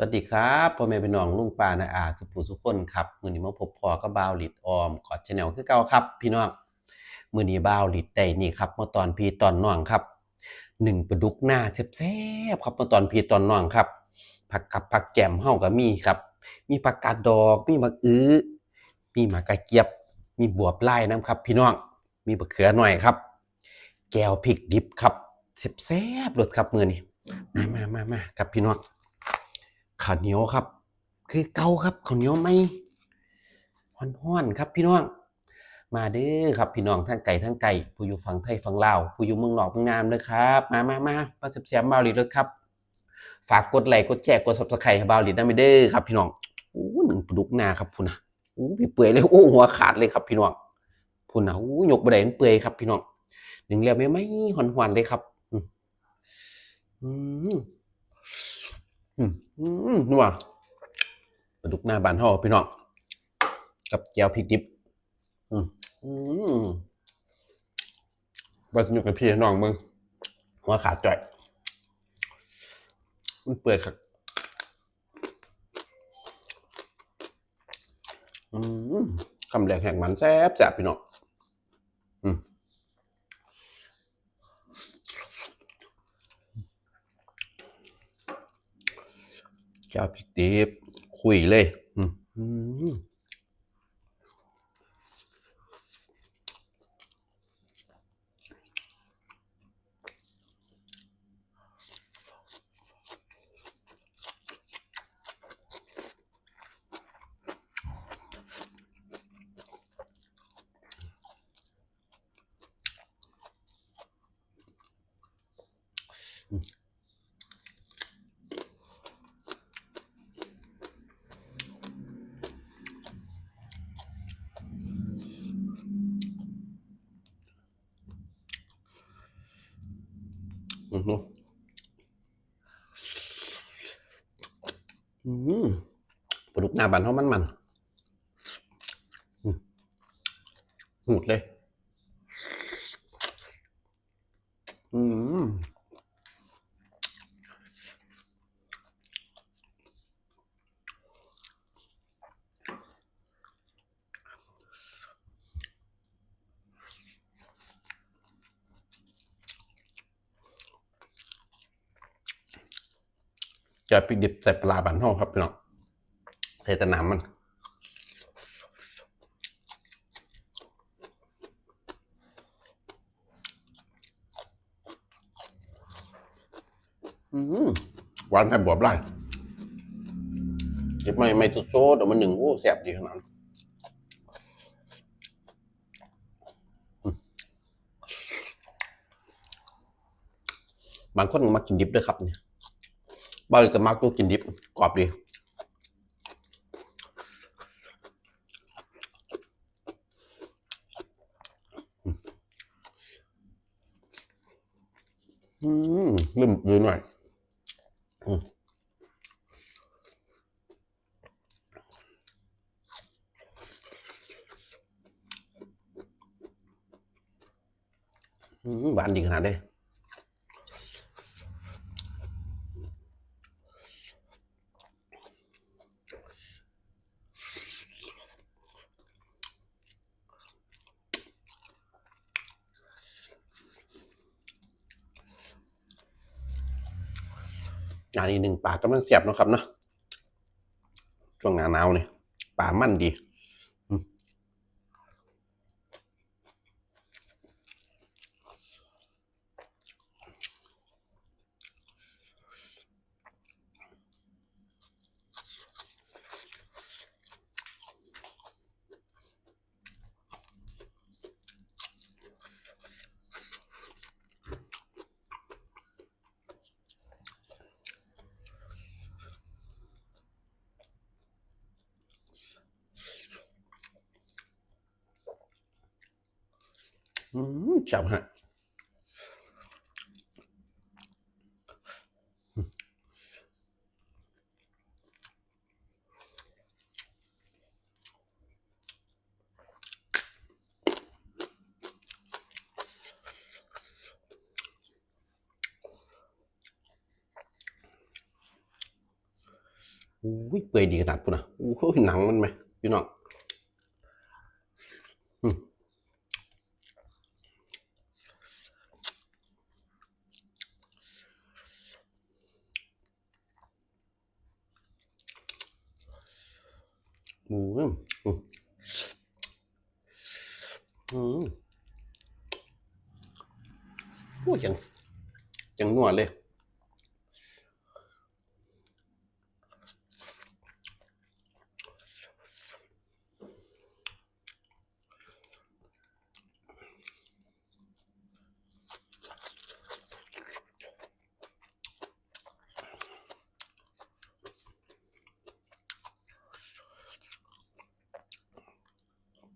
สวัสดีครับพ่อแม่พี่น้องลุงป้านาอาสุภูสุคนครับมื้อนี้มาพบพอกับบาวหลิดออมกอดชาแนลคือเก่าครับ พี่น้องมื้อนี้บาวหลิดได้นี่ครับมาตอนพี่ตอนน้องครับหนึ่งปลาดุกหน้าแซ่บๆครับมาตอนพี่ตอนน้องครับผักกับผักแกมเฮาก็มีครับ มีผักกาดดอกมีมะอื้อมีหมากกระเจี๊ยบ มีบวบไล่น้ำครับ พี่น้องมีบะเขือหน่อยครับ แก้วพริกดิบครับแซ่บๆรสครับมื้อนี้มามามามาครับพี่น้อง ข้าวเหนียวครับ คือเกาครับข้าวเหนียวไม่ห้อนๆครับพี่น้อง มาเด้อครับพี่น้องทั้งไก่ทั้งไก่ผู้อยู่ฝั่งไทยฝั่งลาวผู้อยู่เมืองนอกเมืองนามเลยครับมามามามาเสียบๆบาวลีเลยครับ ฝากกดไลค์กดแชร์กด Subscribe ให้บาวลีได้ไหมเด้อครับ พี่น้องโอ้หนึ่งปลุกนาครับพุ่นนะโอ้เปื่อยเลยโอ้หัวขาดเลยครับพี่น้องพุ่นนะโอ้ยกบไดมันเปื่อยครับพี่น้องหนึ่งแล้วไม่ไม่หอนๆเลยครับ อืมอืม อืมนัวปลาดุกหน้าบานห่อพี่น้องกับแจ่วพริกดิบ อืมอืมว่าสนุกกับพี่น้องมึงหัวขาดจ่อย มันเปื่อยครับอืมคำแรกแห่งมันแซ่บแซ่บพี่น้องอืมแจ่วพริกดิบคุยเลยอืม อืมอืมปลาดุกหน้าบานเขามันมันๆหูดเลย อืม จะพริกดิบใส่ปลาบานห้องครับพี่น้องใส่แต่น้ำมันอืมหวานแผ่บวบไล่เก็บไม่ไม่ตุดโซดเอามาหนึ่งโอ้แสบดีขนาดนั้นบางคนมากินดิบด้วยครับเนี่ย บางคนก็มักตัวกินดิบกรอบดีอืมลืมลืมหน่อยอืมหวานดีขนาดนี้ อันนี้หนึ่งปลากำลังเสียบนะครับเนาะช่วงหนาหนาวนี่ปลามั่นดี จับฮะอุ้ยเปื่ดีขนาดปุ่น่ะโอ้ยหนังมันไหมพี่น้อง อืมโอ้ยังยังนวดเลย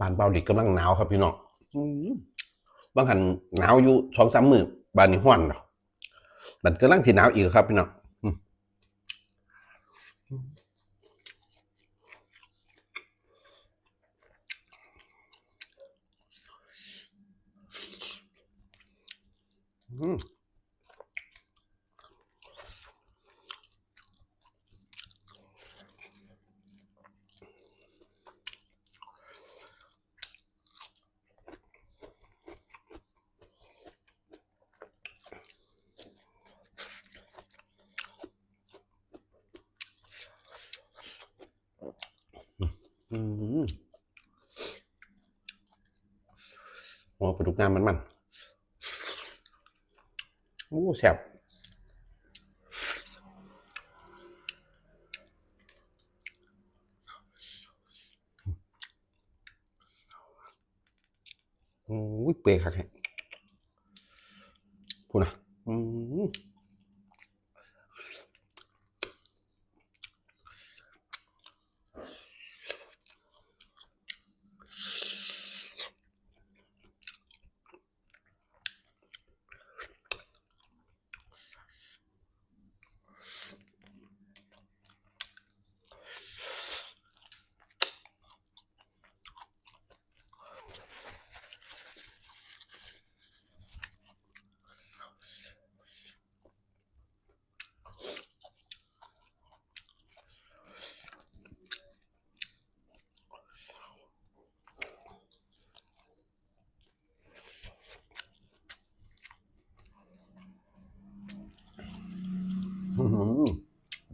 บ้านเบาหลีกำลังหนาวครับพี่น้องอืมบางหันหนาวอยู่สองสามมือบ้านนี้ห้อนเนาะมันกำลังที่หนาวอีกครับพี่น้องอืม อืมอืมหัวปลาดุกน้ำมันมันโอ้แซ่บโอ้ยเปื่อยคักแฮะพูดนะอืม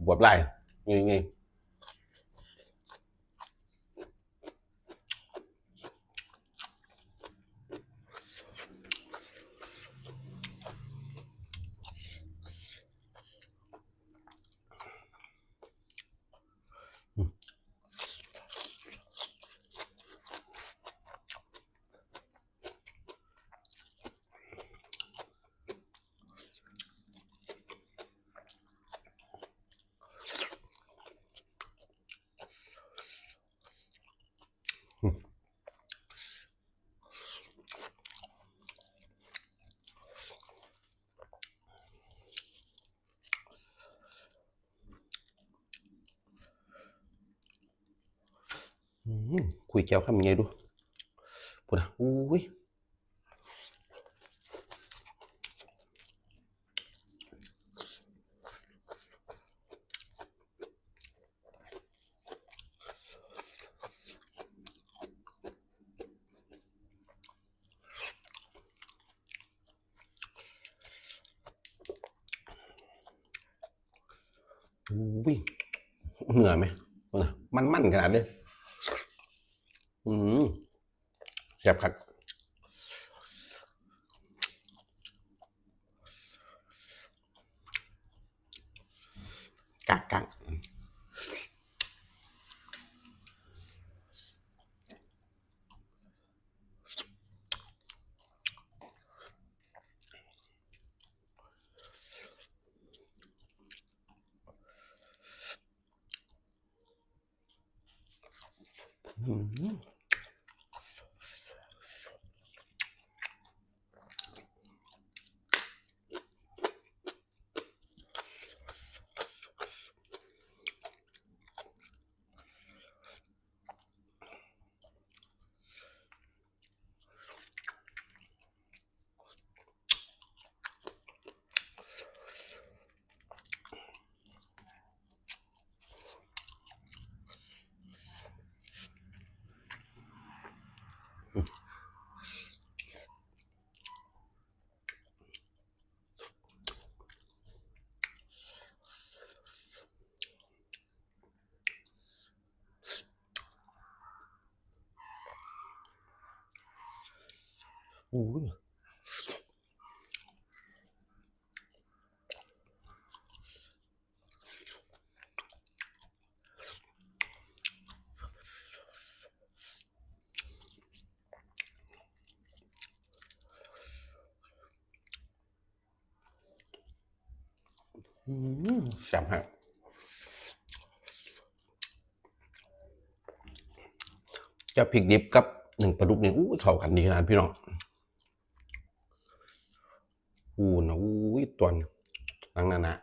บวบไหล่ไงไง คุยแก้วคำยังไงดูพูดนะอุ้ยอุ้ยเหนื่อยไหมพูดนะมันมันขนาดนี้ อืม แซ่บครับกักกัก อู้ยอืมแซ่บฮะจะพริกดิบกับหนึ่งปลาดุกนี่อู้เข้ากันดีขนาดพี่น้องอู้นะอู้ย ตัวนี้นังนั่นนะ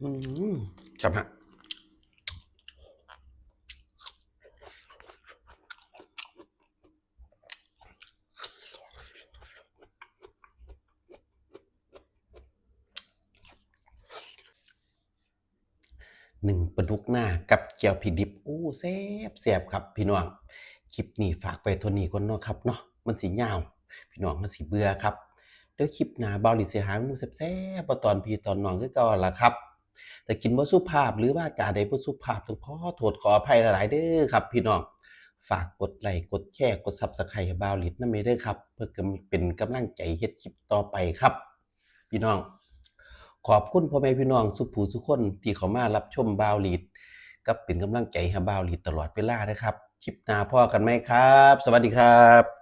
อืมจั หนึ่งปลาดุกหน้ากับเจียวพริกดิบอู้แซ่บแซ่บครับพี่น้องคลิปนี้ฝากไว้เท่านี้ก่อนเนาะครับเนาะมันสิยาว พี่น้องมันสิเบื่อครับเดี๋ยวคลิปหน้าเบาหลีสิหาเมนูแซ่บๆบ่ตอนพี่ตอนน้องคือเก่าละครับ แต่กินบ่สุภาพหรือว่าจาใดบ่สุภาพต้องขอโทษขออภัยหลายๆเด้อครับ พี่น้องฝากกดไลค์กดแชร์กด Subscribe บาวลีดนำเด้อครับ เพื่อเป็นกำลังใจเฮ็ดคลิปต่อไปครับ พี่น้อง ขอบคุณพ่อแม่พี่น้องสุผู้สุคนที่เขามารับชมบ่าวลีดกับเป็นกำลังใจให้บ่าวลีดตลอดเวลานะครับชิปนาพ่อกันไหมครับ สวัสดีครับ